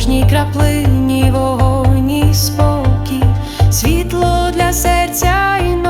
кожній краплині вогонь і спокій, світло для серця і ночі.